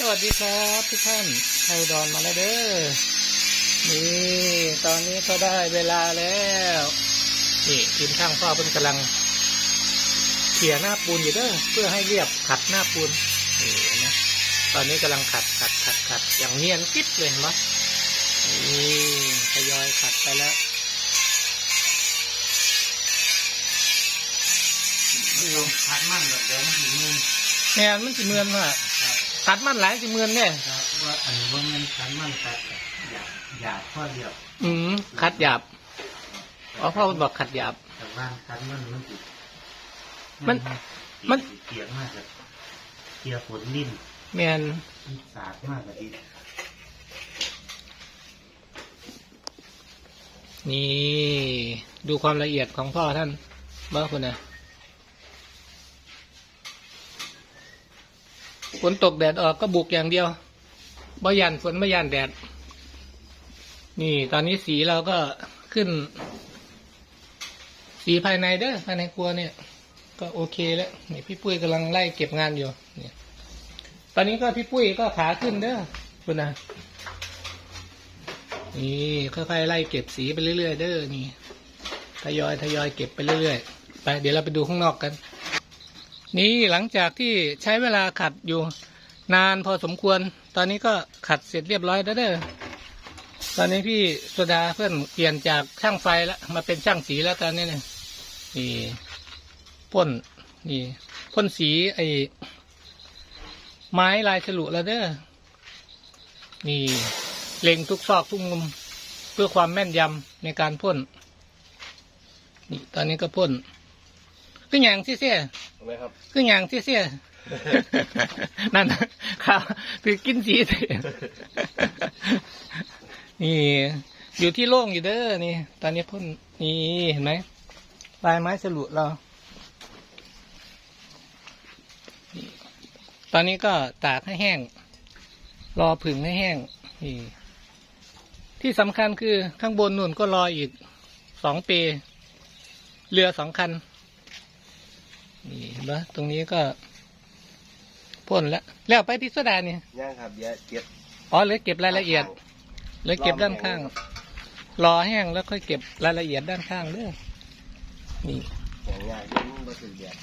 สวัสดีครับทุกท่านไทยอุดอนมาแล้วเด้อ นี่ ตอนนี้ก็ได้เวลาแล้ว นี่ทีมช่างพ่อเป็นกำลังเขี่ยหน้าปูนอยู่เด้อ เพื่อให้เรียบขัดหน้าปูนนี่เห็นไหมตอนนี้กำลังขัดขัดขัดขัดอย่างเนียนกิ๊บเลยเห็นไหมนี่ทยอยขัดไปแล้วลงพัดมันแบบเดี๋ยวมันถึงมือแม่นมันสิเมือนว่ะครับ ขัดมันหลายสิเมือนเนี่ยครับว่าอันนี้ว่ามันพัดมันตัดหยาบหยาบข้อเดียวอืมขัดหยาบอ๋อพ่อบอกขัดหยาบแต่ว่าพัดมันมันติดมัน มันเกียงมากกับเกียร์ฝนลิ้นแม่นมันสาดมากกว่าอีกนี่ ดูความละเอียดของพ่อท่านบ้าคุณนะ ฝนตกแดดออกก็บุกอย่างเดียวบ่ยันฝนบ่ยันแดด นี่ ตอนนี้สีเราก็ขึ้น สีภายในเด้อภายในครัวเนี่ย ก็โอเคแล้วนี่พี่ปุ้ยกำลังไล่เก็บงานอยู่เนี่ยตอนนี้ก็พี่ปุ้ยก็ขาขึ้นเด้อคุณนะนี่ค่อยๆไล่เก็บสีไปเรื่อยๆเด้อนี่ทยอยทยอยเก็บไปเรื่อยๆไปเดี๋ยวเราไปดูข้างนอกกัน นี่หลังจากที่ใช้เวลาขัดอยู่นานพอสมควร ตอนนี้ก็ขัดเสร็จเรียบร้อยแล้วเด้อตอนนี้พี่โซดาเพื่อนเปลี่ยนจากช่างไฟแล้วมาเป็นช่างสีแล้วตอนนี้เนี่ยนี่พ่นนี่พ่นสีไอ้ไม้ลายฉลุแล้วเด้อนี่เล็งทุกซอกทุกมุมเพื่อความแม่นยำในการพ่นนี่ตอนนี้ก็พ่นคืออย่างที่เสีย อะไรครับคืออย่างที่เสียนั่นน่ะครับคือกินสีเสียนี่ อยู่ที่โล่งอยู่เด้อนี่ ตอนนี้พ่นนี่เห็นไหมลายไม้สลุเรานี่ตอนนี้ก็ตากให้แห้ง รอผึ่งให้แห้งนี่ที่สำคัญคือข้างบนนู่นก็รออีกสองปีเรือสองคันนี่ เห็นปะตรงนี้ก็พ่นแล้วแล้วไปพิสดารเนี่ยย่างครับเดี๋ยวเก็บอ๋อเหลยเก็บรายละเอียดเหลยเก็บด้านข้าง รอแห้งแล้วค่อยเก็บรายละเอียดด้านข้างเด้อนี่อย่างง่ายมันบ่ถึงเดียว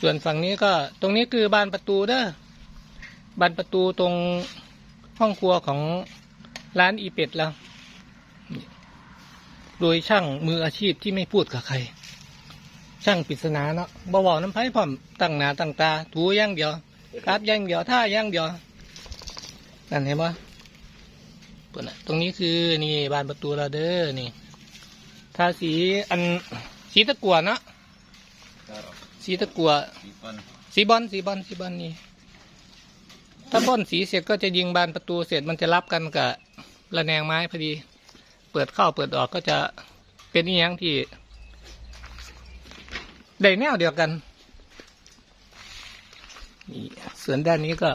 ส่วนฝั่งนี้ก็ตรงนี้คือบานประตูเด้อบานประตูตรงห้องครัวของร้านอีเป็ดแล้วนี่โดยช่างมืออาชีพที่ไม่พูดกับใคร ช่างปริศนาเนาะบบอกน้ำไผ่พร้อมตั้งหน้าตั้งตาถูอย่างเดียวครับอย่างเดียวท่าอย่างเดียวนั่นเห็นปะปุ่นน่ะตรงนี้คือนี่บานประตูเราเด้อนี่ทาสีอันสีตะกั่วเนาะครับสีตะกั่วสีฟันสีบอลสีบอลสีบอลนี่ถ้าพ่นสีเสร็จก็จะยิงบานประตูเสร็จมันจะรับกันกับระแนงไม้พอดี เปิดเข้าเปิดออกก็จะเป็นอีหยังที่ ได้แนวเดียวกันนี่ส่วนด้านนี้ก็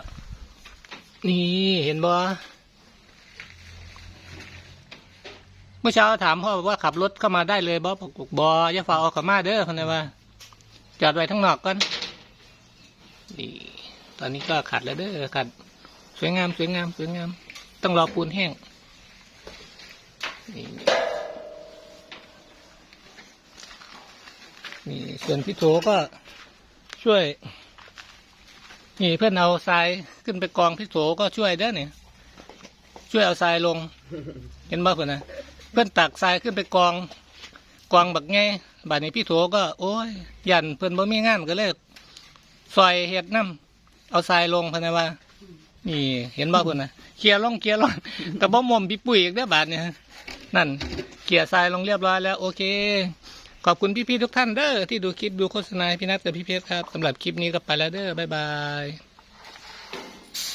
นี่เห็นบ่เมื่อเช้าถามพ่อว่าขับรถเข้ามาได้เลยบ่บอกบอย่าฝ่าออกข้ามาเด้อคนนี้ว่า จอดไว้ทั้งนอกก่อนนี่ตอนนี้ก็ขัดแล้วเด้อขัด สวยงามสวยงามสวยงาม ต้องรอปูนแห้งนี่ นี่ส่วนพี่โถก็ช่วย นี่เพื่อนเอาทรายขึ้นไปกองพี่โถก็ช่วยเด้อเนี่ยช่วยเอาทรายลง เห็นบ้าเพื่อนนะเพื่อนตักทรายขึ้นไปกอง กองบักไงบาดนี้พี่โถก็ โอ้ยยันเพื่อนบ่มีงานก็เลยซอยเฮ็ดน้ำเอาทรายลงพะนะว่า นี่ เห็นบ่เพื่อนนะเคลียร์ลงเคลียร์ลงกับบ่มมพี่ปุ๋ยอีกเด้อบาดเนี่ยนั่นเคลียร์ทรายลงเรียบร้อยแล้ว โอเค ขอบคุณพี่ๆทุกท่านเด้อที่ดูคลิปดูโฆษณาพี่นัทกับพี่เพชรครับสำหรับคลิปนี้ก็ไปแล้วเด้อบ๊ายบาย